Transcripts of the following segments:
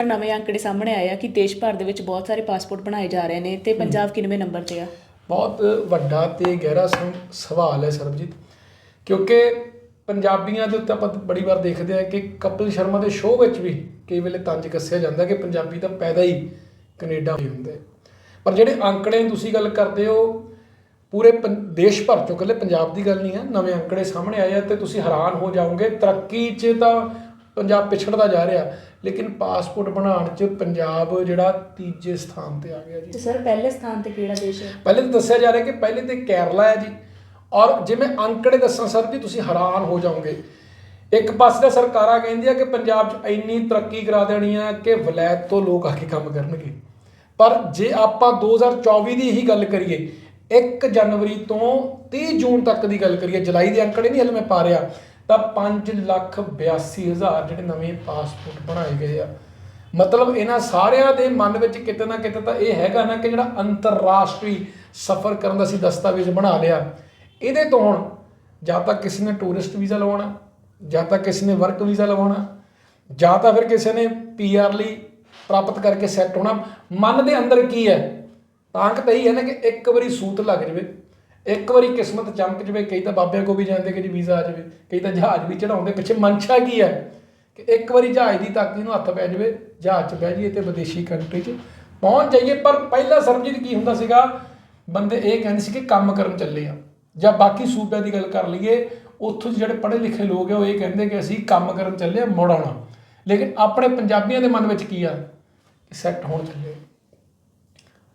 ਨਵੇਂ ਅੰਕੜੇ ਸਾਹਮਣੇ ਆਇਆ ਕਿ ਦੇਸ਼ ਭਰ ਦੇ ਵਿੱਚ ਬਹੁਤ ਸਾਰੇ ਪਾਸਪੋਰਟ ਬਣਾਏ ਜਾ ਰਹੇ ਨੇ ਤੇ ਪੰਜਾਬ ਕਿੰਨਵੇਂ ਨੰਬਰ ਤੇ ਆ? ਬਹੁਤ ਵੱਡਾ ਤੇ ਗਹਿਰਾ ਸਵਾਲ ਹੈ ਸਰਬਜੀਤ ਕਿਉਂਕਿ ਪੰਜਾਬੀਆਂ ਦੇ ਉੱਤੇ ਆਪਾਂ ਬੜੀ ਵਾਰ ਦੇਖਦੇ ਆ ਕਿ ਕਪਿਲ ਸ਼ਰਮਾ ਦੇ ਸ਼ੋਅ ਵਿੱਚ ਵੀ ਕਈ ਵੇਲੇ ਤੰਜ ਕੱਸਿਆ ਜਾਂਦਾ ਕਿ ਪੰਜਾਬੀ ਤਾਂ ਪੈਦਾ ਹੀ ਕੈਨੇਡਾ ਹੀ ਹੁੰਦੇ। ਪਰ ਜਿਹੜੇ ਅੰਕੜੇ ਤੁਸੀਂ ਗੱਲ ਕਰਦੇ ਹੋ ਪੂਰੇ ਦੇਸ਼ ਭਰ ਚੋਂ ਇਕੱਲੇ ਪੰਜਾਬ ਦੀ ਗੱਲ ਨਹੀਂ ਹੈ ਨਵੇਂ ਅੰਕੜੇ ਸਾਹਮਣੇ ਆਏ ਆ ਤੇ ਤੁਸੀਂ ਹੈਰਾਨ ਹੋ ਜਾਓਗੇ ਤਰੱਕੀ 'ਚ ਤਾਂ ਪੰਜਾਬ ਪਿਛੜਦਾ ਜਾ ਰਿਹਾ ਲੇਕਿਨ ਪਾਸਪੋਰਟ ਬਣਾਉਣ 'ਚ ਪੰਜਾਬ ਜਿਹੜਾ ਤੀਜੇ ਸਥਾਨ ਤੇ ਆ ਗਿਆ ਜੀ। ਤੇ ਸਰ ਪਹਿਲੇ ਸਥਾਨ ਤੇ ਕਿਹੜਾ ਦੇਸ਼ ਹੈ? ਪਹਿਲੇ ਤਾਂ ਦੱਸਿਆ ਜਾ ਰਿਹਾ ਕਿ ਪਹਿਲੇ ਤੇ ਕੇਰਲਾ ਹੈ ਜੀ। ਔਰ ਜਿਵੇਂ ਅੰਕੜੇ ਦੱਸਾਂ ਸਰ ਜੀ ਤੁਸੀਂ ਹੈਰਾਨ ਹੋ ਜਾਓਗੇ। ਇੱਕ ਪਾਸੇ ਤਾਂ ਸਰਕਾਰਾਂ ਕਹਿੰਦੀਆਂ ਕਿ ਪੰਜਾਬ 'ਚ ਇੰਨੀ ਤਰੱਕੀ ਕਰਾ ਦੇਣੀ ਆ ਕਿ ਵਲੈਤ ਤੋਂ ਲੋਕ ਆ ਕੇ ਕੰਮ ਕਰਨਗੇ। ਪਰ ਜੇ ਆਪਾਂ 2024 ਦੀ ਹੀ ਗੱਲ ਕਰੀਏ 1 ਜਨਵਰੀ ਤੋਂ 30 ਜੂਨ ਤੱਕ ਦੀ ਗੱਲ ਕਰੀਏ ਜੁਲਾਈ ਦੇ ਅੰਕੜੇ ਨਹੀਂ ਹਲੇ ਮੈਂ ਪਾ ਰਿਹਾ। ਤਾਂ 5 ਲੱਖ 82 ਹਜ਼ਾਰ ਜਿਹੜੇ ਨਵੇਂ ਪਾਸਪੋਰਟ ਬਣਾਏ ਗਏ ਆ। ਮਤਲਬ ਇਹਨਾਂ ਸਾਰਿਆਂ ਦੇ ਮਨ ਵਿੱਚ ਕਿਤੇ ਨਾ ਕਿਤੇ ਤਾਂ ਇਹ ਹੈਗਾ ਨਾ ਕਿ ਜਿਹੜਾ ਅੰਤਰਰਾਸ਼ਟਰੀ ਸਫ਼ਰ ਕਰਨ ਦਾ ਅਸੀਂ ਦਸਤਾਵੇਜ਼ ਬਣਾ ਲਿਆ। ਇਹਦੇ ਤੋਂ ਹੁਣ ਜਾਂ ਤਾਂ ਕਿਸੇ ਨੇ ਟੂਰਿਸਟ ਵੀਜ਼ਾ ਲਵਾਉਣਾ, ਜਾਂ ਤਾਂ ਕਿਸੇ ਨੇ ਵਰਕ ਵੀਜ਼ਾ ਲਵਾਉਣਾ, ਜਾਂ ਤਾਂ ਫਿਰ ਕਿਸੇ ਨੇ ਪੀਆਰ ਲਈ ਪ੍ਰਾਪਤ ਕਰਕੇ ਸੈੱਟ ਹੋਣਾ। ਮਨ ਦੇ ਅੰਦਰ ਕੀ ਹੈ? ਤਾਂਕ ਤਾਂ ਹੀ ਹੈ ਨਾ ਕਿ ਇੱਕ ਵਾਰੀ ਸੂਤ ਲੱਗ ਜਾਵੇ। ਇੱਕ ਵਾਰੀ ਕਿਸਮਤ ਚਮਕ ਜਾਵੇ, ਕਈ ਤਾਂ ਬਾਬਿਆਂ ਕੋ ਵੀ ਜਾਂਦੇ ਕਿ ਜੀ ਵੀਜ਼ਾ ਆ ਜਾਵੇ, ਕਈ ਤਾਂ ਜਹਾਜ਼ ਵੀ ਚੜਾਉਂਦੇ ਪਿੱਛੇ ਮਨਸ਼ਾ ਕੀ ਹੈ? ਕਿ ਇੱਕ ਵਾਰੀ ਜਹਾਜ਼ ਦੀ ਤਾਕੀ ਨੂੰ ਹੱਥ ਪੈ ਜਾਵੇ, ਜਹਾਜ਼ 'ਚ ਬਹਿ ਜਾਈਏ ਤੇ ਵਿਦੇਸ਼ੀ ਕੰਟਰੀ 'ਚ ਪਹੁੰਚ ਜਾਈਏ। ਪਰ ਪਹਿਲਾਂ ਸਰਬਜੀਤ ਕੀ ਹੁੰਦਾ ਸੀਗਾ? ਬੰਦੇ ਇਹ ਕਹਿੰਦੇ ਸੀ ਕਿ ਕੰਮ ਕਰਨ ਚੱਲੇ ਆ। ਜਾਂ ਬਾਕੀ ਸੂਬਿਆਂ ਦੀ ਗੱਲ ਕਰ ਲਈਏ, ਉੱਥੋਂ ਦੇ ਜਿਹੜੇ ਪੜ੍ਹੇ ਲਿਖੇ ਲੋਕ ਆ, ਉਹ ਇਹ ਕਹਿੰਦੇ ਕਿ ਅਸੀਂ ਕੰਮ ਕਰਨ ਚੱਲੇ ਆ, ਮੁੜ ਆਉਣਾ। ਲੇਕਿਨ ਆਪਣੇ ਪੰਜਾਬੀਆਂ ਦੇ ਮਨ ਵਿੱਚ ਕੀ ਆ? ਸੈੱਟ ਹੋਣ ਚੱਲੇ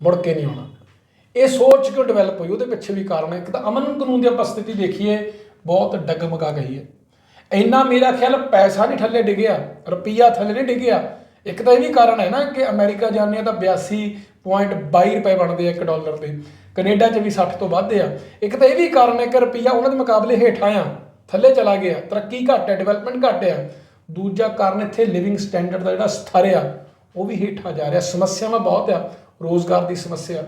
ਮੁੜ ਕੇ ਨਹੀਂ ਆਉਣਾ। ਇਹ ਸੋਚ ਕਿਉਂ ਡਿਵੈਲਪ ਹੋਈ? ਉਹਦੇ ਪਿੱਛੇ ਵੀ ਕਾਰਨ ਹੈ। ਇੱਕ ਤਾਂ ਅਮਨ ਕਾਨੂੰਨ ਦੀ ਆਪਾਂ ਸਥਿਤੀ ਦੇਖੀਏ, ਬਹੁਤ ਡਗਮਗਾ ਗਈ ਹੈ। ਇੰਨਾ ਮੇਰਾ ਖਿਆਲ ਪੈਸਾ ਨਹੀਂ ਥੱਲੇ ਡਿੱਗਿਆ, ਰੁਪਈਆ ਥੱਲੇ ਨਹੀਂ ਡਿੱਗਿਆ। ਇੱਕ ਤਾਂ ਇਹ ਵੀ ਕਾਰਨ ਹੈ ਨਾ ਕਿ ਅਮਰੀਕਾ ਜਾਂਦੇ ਆ ਤਾਂ 82.22 ਰੁਪਏ ਬਣਦੇ ਆ 1 ਡਾਲਰ ਦੇ। ਕੈਨੇਡਾ 'ਚ ਵੀ 60 ਤੋਂ ਵੱਧ ਆ। ਇੱਕ ਤਾਂ ਇਹ ਵੀ ਕਾਰਨ ਹੈ ਕਿ ਰੁਪਈਆ ਉਹਨਾਂ ਦੇ ਮੁਕਾਬਲੇ ਹੇਠਾਂ ਆ। ਥੱਲੇ ਚਲਾ ਗਿਆ। ਤਰੱਕੀ ਘੱਟ ਹੈ ਡਿਵੈਲਪਮੈਂਟ ਘੱਟ ਆ। ਦੂਜਾ ਕਾਰਨ ਇੱਥੇ ਲਿਵਿੰਗ ਸਟੈਂਡਰਡ ਦਾ ਜਿਹੜਾ ਸਥਰ ਆ, ਉਹ ਵੀ ਹੇਠਾਂ ਜਾ ਰਿਹਾ। ਸਮੱਸਿਆਵਾਂ ਬਹੁਤ ਆ, ਰੋਜ਼ਗਾਰ ਦੀ ਸਮੱਸਿਆ।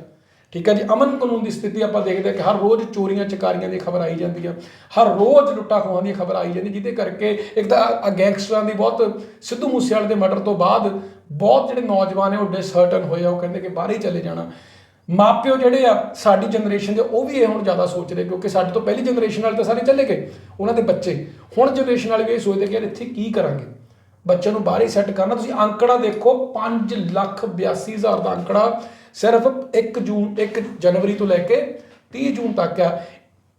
ਠੀਕ ਹੈ ਜੀ, ਅਮਨ ਕਾਨੂੰਨ ਦੀ ਸਥਿਤੀ ਆਪਾਂ ਦੇਖਦੇ ਹਾਂ ਕਿ ਹਰ ਰੋਜ਼ ਚੋਰੀਆਂ, ਚਕਾਰੀਆਂ ਦੀ ਖਬਰ ਆਈ ਜਾਂਦੀ ਆ। ਹਰ ਰੋਜ਼ ਲੁੱਟਾਂ ਖੋਹਾਂ ਦੀ ਖਬਰ ਆਈ ਜਾਂਦੀ, ਜਿਹਦੇ ਕਰਕੇ ਇੱਕ ਤਾਂ ਗੈਂਗਸਟਰਾਂ ਦੀ ਬਹੁਤ ਸਿੱਧੂ ਮੂਸੇਵਾਲੇ ਦੇ ਮਰਡਰ ਤੋਂ ਬਾਅਦ ਬਹੁਤ ਜਿਹੜੇ ਨੌਜਵਾਨ ਨੇ ਉਹ ਡਿਸਹਰਟਨ ਹੋਏ ਆ, ਉਹ ਕਹਿੰਦੇ ਕਿ ਬਾਹਰ ਹੀ ਚਲੇ ਜਾਣਾ। ਮਾਪਿਓ ਜਿਹੜੇ ਆ, ਸਾਡੀ ਜਨਰੇਸ਼ਨ ਦੇ, ਉਹ ਵੀ ਇਹ ਹੁਣ ਜ਼ਿਆਦਾ ਸੋਚ ਰਹੇ ਕਿਉਂਕਿ ਸਾਡੇ ਤੋਂ ਪਹਿਲੀ ਜਨਰੇਸ਼ਨ ਵਾਲੇ ਤਾਂ ਸਾਰੇ ਚਲੇ ਗਏ, ਉਹਨਾਂ ਦੇ ਬੱਚੇ। ਹੁਣ ਜਨਰੇਸ਼ਨ ਵਾਲੇ ਵੀ ਇਹ ਸੋਚਦੇ ਕਿ ਯਾਰ ਇੱਥੇ ਕੀ ਕਰਾਂਗੇ? ਬੱਚਿਆਂ ਨੂੰ ਬਾਹਰ ਹੀ ਸੈੱਟ ਕਰਨਾ। ਤੁਸੀਂ ਅੰਕੜਾ ਦੇਖੋ 5 ਲੱਖ 82 ਹਜ਼ਾਰ ਦਾ ਅੰਕੜਾ ਸਿਰਫ 1 ਜੂਨ 1 ਜਨਵਰੀ ਤੋਂ ਲੈ ਕੇ 30 ਜੂਨ ਤੱਕ ਆ।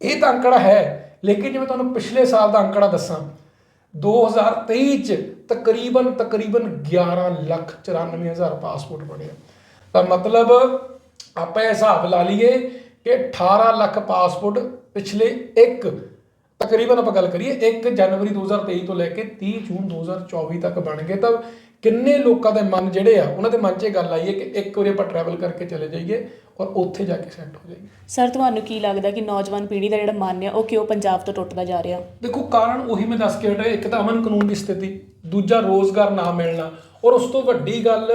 ਇਹ ਤਾਂ ਅੰਕੜਾ ਹੈ, ਲੇਕਿਨ ਜਿਵੇਂ ਤੁਹਾਨੂੰ ਪਿਛਲੇ ਸਾਲ ਦਾ ਅੰਕੜਾ ਦੱਸਾਂ 2023 ਚ ਤਕਰੀਬਨ ਤਕਰੀਬਨ 11 ਲੱਖ 94 ਹਜ਼ਾਰ ਪਾਸਪੋਰਟ ਬਣੇ ਤਾਂ ਮਤਲਬ ਆਪਾਂ ਇਹ ਹਿਸਾਬ ਲਾ ਲਈਏ ਕਿ 18 ਲੱਖ ਪਾਸਪੋਰਟ ਪਿਛਲੇ ਇੱਕ, ਤਕਰੀਬਨ ਆਪਾਂ ਗੱਲ ਕਰੀਏ 1 ਜਨਵਰੀ 2023 ਤੋਂ ਲੈ ਕੇ 30 ਜੂਨ 2024 ਤੱਕ ਬਣ ਗਏ। ਤਾਂ ਕਿੰਨੇ ਲੋਕਾਂ ਦੇ ਮਨ ਜਿਹੜੇ ਆ ਉਹਨਾਂ ਦੇ ਮਨ 'ਚ ਇਹ ਗੱਲ ਆਈ ਹੈ ਕਿ ਇੱਕ ਵਾਰੀ ਆਪਾਂ ਟਰੈਵਲ ਕਰਕੇ ਚਲੇ ਜਾਈਏ ਔਰ ਉੱਥੇ ਜਾ ਕੇ ਸੈੱਟ ਹੋ ਜਾਈਏ। ਸਰ ਤੁਹਾਨੂੰ ਕੀ ਲੱਗਦਾ ਕਿ ਨੌਜਵਾਨ ਪੀੜ੍ਹੀ ਦਾ ਜਿਹੜਾ ਮਨ ਹੈ ਉਹ ਕਿਉਂ ਪੰਜਾਬ ਤੋਂ ਟੁੱਟਦਾ ਜਾ ਰਿਹਾ? ਦੇਖੋ ਕਾਰਨ ਉਹੀ ਮੈਂ ਦੱਸ ਕੇ ਹਟਿਆ ਇੱਕ ਤਾਂ ਅਮਨ ਕਾਨੂੰਨ ਦੀ ਸਥਿਤੀ ਦੂਜਾ ਰੋਜ਼ਗਾਰ ਨਾ ਮਿਲਣਾ ਔਰ ਉਸ ਤੋਂ ਵੱਡੀ ਗੱਲ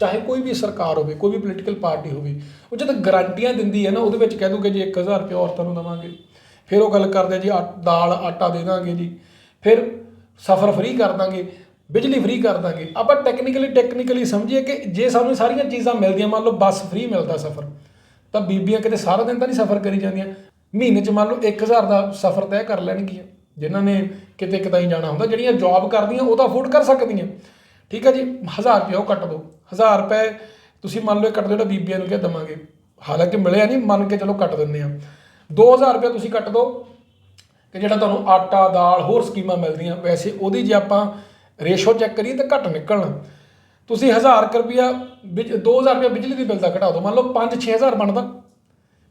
ਚਾਹੇ ਕੋਈ ਵੀ ਸਰਕਾਰ ਹੋਵੇ ਕੋਈ ਵੀ ਪੋਲੀਟੀਕਲ ਪਾਰਟੀ ਹੋਵੇ ਉਹ ਜਦ ਗਾਰੰਟੀਆਂ ਦਿੰਦੀ ਹੈ ਨਾ ਉਹਦੇ ਵਿੱਚ ਕਹਿ ਦੂਗੇ ਜੀ 1000 ਰੁਪਏ ਔਰਤਾਂ ਨੂੰ ਦੇਵਾਂਗੇ। ਫਿਰ ਉਹ ਗੱਲ ਕਰਦੇ ਆ ਜੀ ਆ- ਦਾਲ ਆਟਾ ਦੇ ਦਾਂਗੇ ਜੀ। ਫਿਰ ਸਫ਼ਰ ਫ੍ਰੀ ਕਰ ਦਾਂਗੇ। ਬਿਜਲੀ ਫ੍ਰੀ ਕਰ ਦਾਂਗੇ। ਆਪਾਂ ਟੈਕਨੀਕਲੀ ਟੈਕਨੀਕਲੀ ਸਮਝੀਏ ਕਿ ਜੇ ਸਾਨੂੰ ਇਹ ਸਾਰੀਆਂ ਚੀਜ਼ਾਂ ਮਿਲਦੀਆਂ, ਮੰਨ ਲਓ ਬੱਸ ਫ੍ਰੀ ਮਿਲਦਾ ਸਫ਼ਰ, ਤਾਂ ਬੀਬੀਆਂ ਕਿਤੇ ਸਾਰਾ ਦਿਨ ਤਾਂ ਨਹੀਂ ਸਫ਼ਰ ਕਰੀ ਜਾਂਦੀਆਂ। ਮਹੀਨੇ 'ਚ ਮੰਨ ਲਓ 1000 ਦਾ ਸਫ਼ਰ ਤੈਅ ਕਰ ਲੈਣਗੀਆਂ, ਜਿਨ੍ਹਾਂ ਨੇ ਕਿਤੇ ਕਿਤਾਈ ਜਾਣਾ ਹੁੰਦਾ, ਜਿਹੜੀਆਂ ਜੌਬ ਕਰਦੀਆਂ, ਉਹ ਤਾਂ ਅਫੋਰਡ ਕਰ ਸਕਦੀਆਂ। ਠੀਕ ਹੈ ਜੀ? 1000 ਰੁਪਏ ਉਹ ਕੱਟ ਦਿਓ 1000 ਰੁਪਏ ਤੁਸੀਂ ਮੰਨ ਲਓ ਇਹ ਕੱਟ ਦਿਓ ਜਿਹੜਾ ਬੀਬੀਆਂ ਨੂੰ ਕਿਹਾ ਦਵਾਂਗੇ। ਹਾਲਾਂਕਿ ਮਿਲਿਆ ਨਹੀਂ, ਮੰਨ ਕੇ ਚਲੋ ਕੱਟ ਦਿੰਦੇ ਆ। 2000 ਰੁਪਏ ਤੁਸੀਂ ਕੱਟ ਦਿਓ ਕਿ ਜਿਹੜਾ ਤੁਹਾਨੂੰ ਆਟਾ, ਦਾਲ, ਹੋਰ ਸਕੀਮਾਂ ਮਿਲਦੀਆਂ, ਵੈਸੇ ਉਹਦੀ ਜੇ ਆਪਾਂ ਰੇਸ਼ੋ ਚੈੱਕ ਕਰੀਏ ਤਾਂ ਘੱਟ ਨਿਕਲਣਾ। ਤੁਸੀਂ 1000 ਕੁ ਰੁਪਿਆ ਬਿਜ 2000 ਰੁਪਿਆ ਬਿਜਲੀ ਦੀ ਬਿੱਲ ਦਾ ਘਟਾ ਦਿਓ। ਮੰਨ ਲਓ 5-6000 ਬਣਦਾ।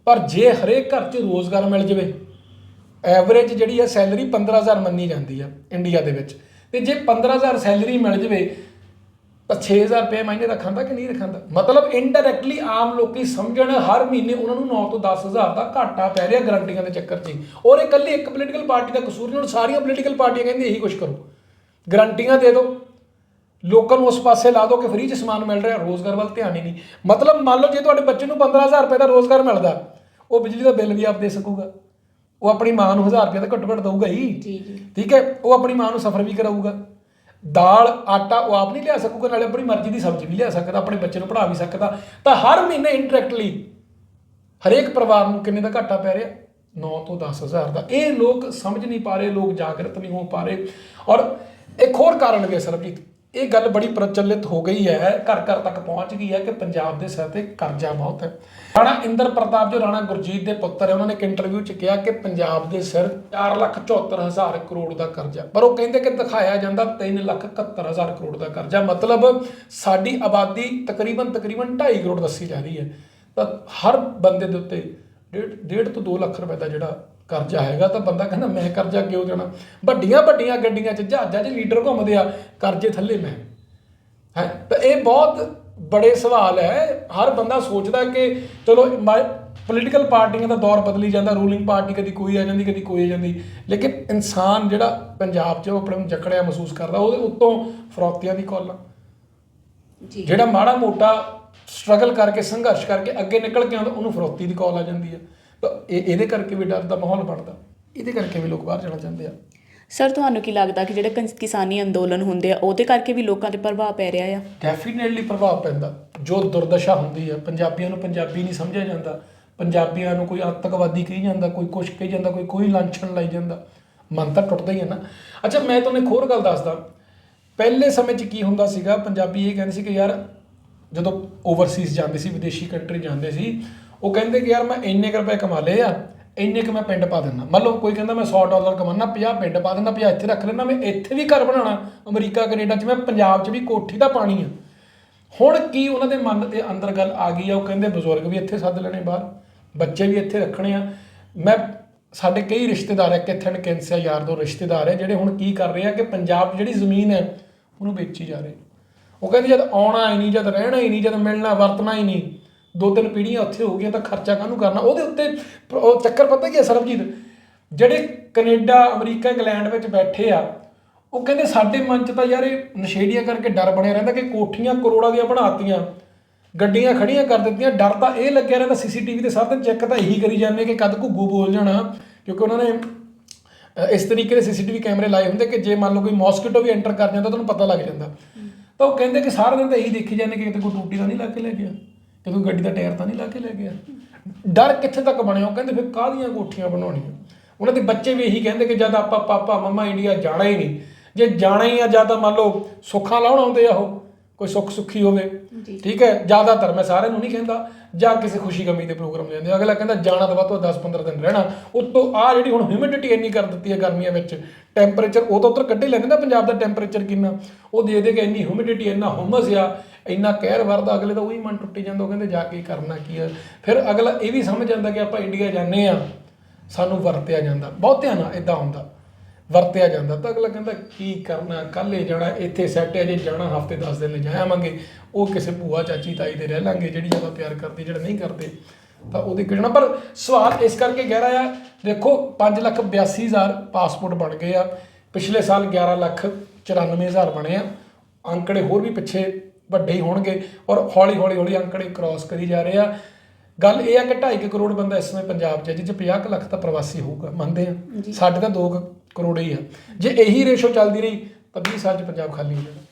ਪਰ ਜੇ ਹਰੇਕ ਘਰ 'ਚ ਰੋਜ਼ਗਾਰ ਮਿਲ ਜਵੇ ਐਵਰੇਜ ਜਿਹੜੀ ਹੈ ਸੈਲਰੀ 15000 ਮੰਨੀ ਜਾਂਦੀ ਆ ਇੰਡੀਆ ਦੇ ਵਿੱਚ। ਤੇ ਜੇ 15000 ਸੈਲਰੀ ਮਿਲ ਜਵੇ, ਤਾਂ 6000 ਰੁਪਏ ਮਹੀਨੇ ਰੱਖਾਂਦਾ ਕਿ ਨਹੀਂ ਰੱਖਾਂਦਾ? ਮਤਲਬ ਇਨਡਾਇਰੈਕਟਲੀ ਆਮ ਲੋਕੀ ਸਮਝਣ ਹਰ ਮਹੀਨੇ ਉਹਨਾਂ ਨੂੰ 9 ਤੋਂ 10000 ਦਾ ਘਾਟਾ ਪੈ ਰਿਹਾ ਗਰੰਟੀਆਂ ਦੇ ਚੱਕਰ 'ਚ ਹੀ। ਔਰ ਇਹ ਇਕੱਲੀ ਇੱਕ ਪੋਲੀਟੀਕਲ ਪਾਰਟੀ ਦਾ ਕਸੂਰ ਨਹੀਂ, ਹੁਣ ਸਾਰੀਆਂ ਪੋਲੀਟੀਕਲ ਪਾਰਟੀਆਂ ਕਹਿੰਦੀਆਂ ਇਹੀ ਕੁਝ ਕਰੋ। ਗਰੰਟੀਆਂ ਦੇ ਦਿਓ। ਲੋਕਾਂ ਨੂੰ ਉਸ ਪਾਸੇ ਲਾ ਦਿਓ ਕਿ ਫ੍ਰੀ 'ਚ ਸਮਾਨ ਮਿਲ ਰਿਹਾ ਰੋਜ਼ਗਾਰ ਵੱਲ ਧਿਆਨ ਹੀ ਨਹੀਂ। ਮਤਲਬ ਮੰਨ ਲਓ ਜੇ ਤੁਹਾਡੇ ਬੱਚੇ ਨੂੰ 15000 ਰੁਪਏ ਦਾ ਰੋਜ਼ਗਾਰ ਮਿਲਦਾ ਉਹ ਬਿਜਲੀ ਦਾ ਬਿੱਲ ਵੀ ਆਪ ਦੇ ਸਕੂਗਾ। ਉਹ ਆਪਣੀ ਮਾਂ ਨੂੰ 1000 ਰੁਪਏ ਦਾ ਘੱਟੋ ਘੱਟ ਦਊਗਾ ਹੀ। ਜੀ ਜੀ। ਠੀਕ ਹੈ? ਉਹ ਆਪਣੀ ਮਾਂ ਨੂੰ ਸਫਰ ਵੀ ਕਰਾਊਗਾ। ਦਾਲ ਆਟਾ ਉਹ ਆਪ ਨਹੀਂ ਲਿਆ ਸਕੂਗਾ ਨਾਲੇ ਆਪਣੀ ਮਰਜ਼ੀ ਦੀ ਸਬਜ਼ੀ ਵੀ ਲਿਆ ਸਕਦਾ ਆਪਣੇ ਬੱਚੇ ਨੂੰ ਪੜ੍ਹਾ ਵੀ ਸਕਦਾ। ਤਾਂ ਹਰ ਮਹੀਨੇ ਇਨਡਾਇਰੈਕਟਲੀ ਹਰੇਕ ਪਰਿਵਾਰ ਨੂੰ ਕਿੰਨੇ ਦਾ ਘਾਟਾ ਪੈ ਰਿਹਾ? 9 ਤੋਂ 10 ਹਜ਼ਾਰ ਦਾ। ਇਹ ਲੋਕ ਸਮਝ ਨਹੀਂ ਪਾ ਰਹੇ ਲੋਕ ਜਾਗਰਤ ਨਹੀਂ ਹੋ ਪਾ ਰਹੇ। ਔਰ ਇੱਕ ਹੋਰ ਕਾਰਨ ਵੀ ਹੈ ਸਰਬਜੀਤ। ਇਹ ਗੱਲ ਬੜੀ ਪ੍ਰਚਲਿਤ ਹੋ ਗਈ ਹੈ, ਘਰ ਘਰ ਤੱਕ ਪਹੁੰਚ ਗਈ ਹੈ ਕਿ ਪੰਜਾਬ ਦੇ ਸਿਰ ਤੇ ਕਰਜ਼ਾ ਬਹੁਤ ਹੈ। ਰਾਣਾ ਇੰਦਰ ਪ੍ਰਤਾਪ ਜੋ, ਰਾਣਾ ਗੁਰਜੀਤ ਦੇ ਪੁੱਤਰ ਹੈ, ਉਹਨਾਂ ਨੇ ਇੱਕ ਇੰਟਰਵਿਊ 'ਚ ਕਿਹਾ ਕਿ ਪੰਜਾਬ ਦੇ ਸਿਰ 474000 ਕਰੋੜ ਦਾ ਕਰਜ਼ਾ ਪਰ ਉਹ ਕਹਿੰਦੇ ਕਿ ਦਿਖਾਇਆ ਜਾਂਦਾ 371000 ਕਰੋੜ ਦਾ ਕਰਜ਼ਾ, ਮਤਲਬ ਸਾਡੀ ਆਬਾਦੀ ਤਕਰੀਬਨ ਤਕਰੀਬਨ 2.5 ਕਰੋੜ ਦੱਸੀ ਜਾ ਰਹੀ ਹੈ। ਤਾਂ ਹਰ ਬੰਦੇ ਦੇ ਉੱਤੇ ਡੇਢ ਡੇਢ ਤੋਂ 2 ਲੱਖ ਰੁਪਏ ਦਾ ਜਿਹੜਾ ਕਰਜ਼ਾ ਹੈਗਾ ਤਾਂ ਬੰਦਾ ਕਹਿੰਦਾ ਮੈਂ ਕਰਜ਼ਾ ਕਿਉਂ ਦੇਣਾ ਵੱਡੀਆਂ ਵੱਡੀਆਂ ਗੱਡੀਆਂ 'ਚ ਜਹਾਜ਼ਾਂ 'ਚ ਲੀਡਰ ਘੁੰਮਦੇ ਆ ਕਰਜ਼ੇ ਥੱਲੇ ਮੈਂ। ਹੈ? ਤਾਂ ਇਹ ਬਹੁਤ ਬੜੇ ਸਵਾਲ ਹੈ। ਹਰ ਬੰਦਾ ਸੋਚਦਾ ਕਿ ਚਲੋ ਪੋਲੀਟੀਕਲ ਪਾਰਟੀਆਂ ਦਾ ਦੌਰ ਬਦਲੀ ਜਾਂਦਾ ਰੂਲਿੰਗ ਪਾਰਟੀ ਕਦੀ ਕੋਈ ਆ ਜਾਂਦੀ ਕਦੀ ਕੋਈ ਆ ਜਾਂਦੀ। ਲੇਕਿਨ ਇਨਸਾਨ ਜਿਹੜਾ ਪੰਜਾਬ 'ਚ ਉਹ ਆਪਣੇ ਨੂੰ ਜਕੜਿਆ ਮਹਿਸੂਸ ਕਰਦਾ ਉਹਦੇ ਉੱਤੋਂ ਫਰੌਤੀਆਂ ਦੀ ਕੋਲਾਂ। ਜਿਹੜਾ ਮਾੜਾ ਮੋਟਾ ਸਟਰਗਲ ਕਰਕੇ ਸੰਘਰਸ਼ ਕਰਕੇ ਅੱਗੇ ਨਿਕਲ ਕੇ ਆਉਂਦਾ ਉਹਨੂੰ ਫਰੋਤੀ ਦੀ ਕਾਲ ਆ ਜਾਂਦੀ ਹੈ ਇਹ ਇਹਦੇ ਕਰਕੇ ਵੀ ਡਰ ਦਾ ਮਾਹੌਲ ਬਣਦਾ। ਇਹਦੇ ਕਰਕੇ ਵੀ ਲੋਕ ਬਾਹਰ ਜਾਣਾ ਚਾਹੁੰਦੇ ਆ। ਸਰ ਤੁਹਾਨੂੰ ਕੀ ਲੱਗਦਾ ਕਿ ਜਿਹੜੇ ਕਿਸ- ਕਿਸਾਨੀ ਅੰਦੋਲਨ ਹੁੰਦੇ ਆ ਉਹਦੇ ਕਰਕੇ ਵੀ ਲੋਕਾਂ ਤੇ ਪ੍ਰਭਾਵ ਪੈ ਰਿਹਾ ਆ? ਡੈਫੀਨੇਟਲੀ ਪ੍ਰਭਾਵ ਪੈਂਦਾ। ਜੋ ਦੁਰਦਸ਼ਾ ਹੁੰਦੀ ਹੈ ਪੰਜਾਬੀਆਂ ਨੂੰ ਪੰਜਾਬੀ ਨਹੀਂ ਸਮਝਿਆ ਜਾਂਦਾ। ਪੰਜਾਬੀਆਂ ਨੂੰ ਕੋਈ ਆਤੰਕਵਾਦੀ ਕਹੀ ਜਾਂਦਾ ਕੋਈ ਕੁਛ ਕਹੀ ਜਾਂਦਾ ਕੋਈ ਕੋਈ ਲਾਂਛਣ ਲਾਈ ਜਾਂਦਾ। ਮਨ ਤਾਂ ਟੁੱਟਦਾ ਹੀ ਹੈ ਨਾ। ਅੱਛਾ ਮੈਂ ਤੁਹਾਨੂੰ ਇੱਕ ਹੋਰ ਗੱਲ ਦੱਸਦਾ। ਪਹਿਲੇ ਸਮੇਂ 'ਚ ਕੀ ਹੁੰਦਾ ਸੀਗਾ ਪੰਜਾਬੀ ਇਹ ਕਹਿੰਦੇ ਸੀ ਕਿ ਯਾਰ ਜਦੋਂ ਓਵਰਸੀਜ਼ ਜਾਂਦੇ ਸੀ ਵਿਦੇਸ਼ੀ ਕੰਟਰੀ ਜਾਂਦੇ ਸੀ ਉਹ ਕਹਿੰਦੇ ਕਿ ਯਾਰ ਮੈਂ ਇੰਨੇ ਕੁ ਰੁਪਏ ਕਮਾ ਲਏ ਆ, ਇੰਨੇ ਕੁ ਮੈਂ ਪਿੰਡ ਪਾ ਦਿੰਦਾ ਮੰਨ ਲਓ ਕੋਈ ਕਹਿੰਦਾ ਮੈਂ 100 ਡਾਲਰ ਕਮਾਉਣਾ 50 ਪਿੰਡ ਪਾ ਦਿੰਦਾ 50 ਇੱਥੇ ਰੱਖ ਲੈਣਾ ਮੈਂ ਇੱਥੇ ਵੀ ਘਰ ਬਣਾਉਣਾ, ਅਮਰੀਕਾ, ਕੈਨੇਡਾ 'ਚ ਮੈਂ, ਪੰਜਾਬ 'ਚ ਵੀ ਕੋਠੀ ਦਾ ਪਾਣੀ ਆ। ਹੁਣ ਕੀ ਉਹਨਾਂ ਦੇ ਮਨ ਦੇ ਅੰਦਰ ਗੱਲ ਆ ਗਈ ਆ, ਉਹ ਕਹਿੰਦੇ ਬਜ਼ੁਰਗ ਵੀ ਇੱਥੇ ਸੱਦ ਲੈਣੇ ਬਾਹਰ, ਬੱਚੇ ਵੀ ਇੱਥੇ ਰੱਖਣੇ ਆ। ਮੈਂ, ਸਾਡੇ ਕਈ ਰਿਸ਼ਤੇਦਾਰ ਹੈ ਕਿਥਨ ਕੈਂਸਰ ਯਾਰ ਦੋ ਰਿਸ਼ਤੇਦਾਰ ਹੈ ਜਿਹੜੇ ਹੁਣ ਕੀ ਕਰ ਰਹੇ ਆ ਕਿ ਪੰਜਾਬ 'ਚ ਜਿਹੜੀ ਜ਼ਮੀਨ ਹੈ, ਉਹਨੂੰ ਵੇਚੀ ਜਾ ਰਹੇ। ਉਹ ਕਹਿੰਦੇ ਜਦ ਆਉਣਾ ਹੀ ਨਹੀਂ, ਜਦ ਰਹਿਣਾ ਹੀ ਨਹੀਂ, ਜਦ ਮਿਲਣਾ, ਵਰਤਣਾ ਹੀ ਨਹੀਂ। ਦੋ ਤਿੰਨ ਪੀੜ੍ਹੀਆਂ ਉੱਥੇ ਹੋ ਗਈਆਂ ਤਾਂ ਖਰਚਾ ਕਾਹਨੂੰ ਕਰਨਾ? ਉਹਦੇ ਉੱਤੇ ਪ- ਉਹ ਚੱਕਰ ਪਤਾ ਕੀ ਹੈ ਸਰਬਜੀਤ? ਜਿਹੜੇ ਕੈਨੇਡਾ ਅਮਰੀਕਾ ਇੰਗਲੈਂਡ ਵਿੱਚ ਬੈਠੇ ਆ ਉਹ ਕਹਿੰਦੇ ਸਾਡੇ ਮਨ 'ਚ ਤਾਂ ਯਾਰ ਇਹ ਨਸ਼ੇੜੀਆਂ ਕਰਕੇ ਡਰ ਬਣਿਆ ਰਹਿੰਦਾ ਕਿ ਕੋਠੀਆਂ ਕਰੋੜਾਂ ਦੀਆਂ ਬਣਾਤੀਆਂ ਗੱਡੀਆਂ ਖੜੀਆਂ ਕਰ ਦਿੱਤੀਆਂ ਡਰ ਤਾਂ ਇਹ ਲੱਗਿਆ ਰਹਿੰਦਾ ਸੀਸੀਟੀਵੀ ਦੇ ਦਿਨ ਚੈੱਕ ਤਾਂ ਇਹੀ ਕਰੀ ਜਾਂਦੇ ਕਿ ਕਦ ਘੁੱਗੂ ਬੋਲ ਜਾਣਾ ਕਿਉਂਕਿ ਉਹਨਾਂ ਨੇ ਅ, ਇਸ ਤਰੀਕੇ ਦੇ ਸੀਸੀਟੀਵੀ ਕੈਮਰੇ ਲਾਏ ਹੁੰਦੇ ਕਿ ਜੇ ਮੰਨ ਲਓ ਕੋਈ ਮੌਸਕੀਟੋ ਵੀ ਐਂਟਰ ਕਰ ਜਾਂਦਾ ਉਹਨੂੰ ਪਤਾ ਲੱਗ ਜਾਂਦਾ। ਤਾਂ ਉਹ ਕਹਿੰਦੇ ਕਿ ਸਾਰਾ ਦਿਨ ਤਾਂ ਇਹੀ ਦੇਖੀ ਜਾਂਦੇ ਕਿ ਕਿਤੇ ਕੋਈ ਟੂਟੀ ਤਾਂ ਨਹੀਂ ਲਾ ਕੇ ਲੈ ਗਿਆ। ਕਿ ਕੋਈ ਗੱਡੀ ਦਾ ਟਾਇਰ ਤਾਂ ਨਹੀਂ ਲਾ ਕੇ ਲੈ ਗਿਆ। ਡਰ ਕਿੱਥੇ ਤੱਕ ਬਣਿਆ? ਉਹ ਕਹਿੰਦੇ ਫਿਰ ਕਾਹਦੀਆਂ ਕੋਠੀਆਂ ਬਣਾਉਣੀਆਂ? ਉਹਨਾਂ ਦੇ ਬੱਚੇ ਵੀ ਇਹੀ ਕਹਿੰਦੇ ਕਿ ਜਦ ਆਪਾਂ ਪਾਪਾ ਮਮਾ ਇੰਡੀਆ ਜਾਣਾ ਹੀ ਨਹੀਂ। ਜੇ ਜਾਣਾ ਹੀ ਆ ਜਾਂ ਤਾਂ ਮੰਨ ਲਓ ਸੁੱਖਾਂ ਲਾਉਣ ਆਉਂਦੇ ਆ ਉਹ ਕੋਈ ਸੁੱਖ ਸੁੱਖੀ ਹੋਵੇ। ਠੀਕ ਹੈ? ਜ਼ਿਆਦਾਤਰ ਮੈਂ ਸਾਰਿਆਂ ਨੂੰ ਨਹੀਂ ਕਹਿੰਦਾ। ਜਾਂ ਕਿਸੇ ਖੁਸ਼ੀ ਗਮੀ ਦੇ ਪ੍ਰੋਗਰਾਮ ਜਾਂਦੇ ਆ। ਅਗਲਾ ਕਹਿੰਦਾ ਜਾਣਾ ਤਾਂ ਵੱਧ ਤੋਂ 10-15 ਦਿਨ ਰਹਿਣਾ। ਉਤੋਂ ਆ ਜਿਹੜੀ ਹੁਣ ਹਿਊਮਿਡਿਟੀ ਇੰਨੀ ਕਰ ਦਿੱਤੀ ਹੈ ਗਰਮੀਆਂ ਵਿੱਚ ਟੈਂਪਰੇਚਰ ਉਹ ਤਾਂ ਉੱਧਰ ਕੱਢੇ ਲੈਂਦੇ ਨਾ ਪੰਜਾਬ ਦਾ ਟੈਂਪਰੇਚਰ ਕਿੰਨਾ? ਉਹ ਦੇ ਦੇ ਕੇ ਇੰਨੀ ਹਿਊਮਿਡਿਟੀ ਇੰਨਾ ਹੁਮਸ ਆ। ਇੰਨਾ ਕਹਿਰ ਵਰਦਾ, ਅਗਲੇ ਦਾ ਉਹੀ ਮਨ ਟੁੱਟੀ ਜਾਂਦਾ, ਉਹ ਕਹਿੰਦੇ ਜਾ ਕੇ ਕਰਨਾ ਕੀ ਆ? ਫਿਰ ਅਗਲਾ ਇਹ ਵੀ ਸਮਝ ਜਾਂਦਾ ਕਿ ਆਪਾਂ ਇੰਡੀਆ ਜਾਂਦੇ ਆ ਸਾਨੂੰ ਵਰਤਿਆ ਜਾਂਦਾ। ਬਹੁਤਿਆਂ ਨਾਲ ਇਦਾਂ ਹੁੰਦਾ। ਵਰਤਿਆ ਜਾਂਦਾ। ਤਾਂ ਅਗਲਾ ਕਹਿੰਦਾ, ਕੀ ਕਰਨਾ? ਕੱਲੇ ਜਾਣਾ, ਇੱਥੇ ਸੈੱਟ ਹੈ, ਜੇ ਜਾਣਾ, ਹਫ਼ਤੇ 10 ਦਿਨ ਲਈ ਜਾਵਾਂਗੇ ਉਹ ਕਿਸੇ ਭੂਆ, ਚਾਚੀ, ਤਾਈ ਦੇ ਰਹਿ ਲਾਂਗੇ, ਜਿਹੜੀ ਜ਼ਿਆਦਾ ਪਿਆਰ ਕਰਦੀ, ਜਿਹੜਾ ਨਹੀਂ ਕਰਦੇ। ਤਾਂ ਉਹਦੇ ਕਿਹੜਾ ਪਰ ਸਵਾਲ ਇਸ ਕਰਕੇ ਗਹਿਰਾ ਆ, ਦੇਖੋ 5 ਲੱਖ 82 ਹਜ਼ਾਰ ਪਾਸਪੋਰਟ ਬਣ ਗਏ ਆ। ਪਿਛਲੇ ਸਾਲ 11 ਲੱਖ 94 ਹਜ਼ਾਰ ਬਣੇ ਆ। ਅੰਕੜੇ ਹੋਰ ਵੀ ਪਿੱਛੇ ਵੱਡੇ ਹੀ ਹੋਣਗੇ ਔਰ ਹੌਲੀ ਹੌਲੀ ਹੌਲੀ ਅੰਕੜੇ ਕ੍ਰਾਸ ਕਰੀ ਜਾ ਰਹੇ ਆ। ਗੱਲ ਇਹ ਆ ਕਿ 2.5 ਕਰੋੜ ਬੰਦਾ ਇਸ ਸਮੇਂ ਪੰਜਾਬ 'ਚ ਹੈ ਜਿਹ 'ਚ 50 ਕੁ ਲੱਖ ਤਾਂ ਪ੍ਰਵਾਸੀ ਹੋਊਗਾ ਮੰਨਦੇ ਆ। ਸਾਡੇ ਤਾਂ 2 ਕਰੋੜ ਹੀ ਆ। ਜੇ ਇਹੀ ਰੇਸ਼ੋ ਚੱਲਦੀ ਰਹੀ ਤਾਂ 20 ਸਾਲ 'ਚ ਪੰਜਾਬ ਖਾਲੀ ਹੋ ਜਾਣਾ।